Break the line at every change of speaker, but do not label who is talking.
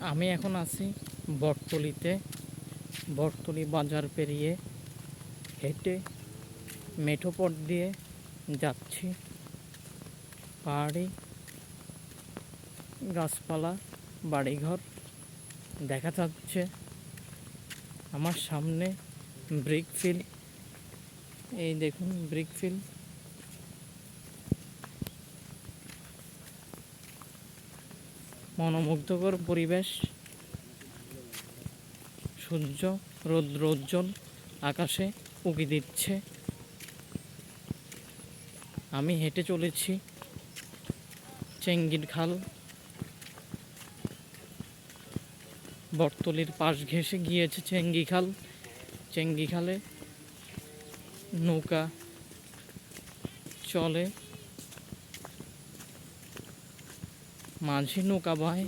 আমি এখন আছি বটতলিতে। বটতলি বাজার পেরিয়ে হেঁটে মেঠো পথ দিয়ে যাচ্ছি। পাহাড়ি গাছপালা, বাড়িঘর দেখা যাচ্ছে। আমার সামনে ব্রিক ফিল্ড। এই দেখুন, ব্রিক মনোমুগ্ধকর পরিবেশ, সূর্য রৌদ্রোজ্জ্বল আকাশে উকি দিচ্ছে। আমি হেঁটে চলেছি চেঙ্গির খাল। বটতলির পাশ ঘেঁষে গিয়েছে চেঙ্গি খাল। চেঙ্গি খালে নৌকা চলে। মাঝি নৌকা বয়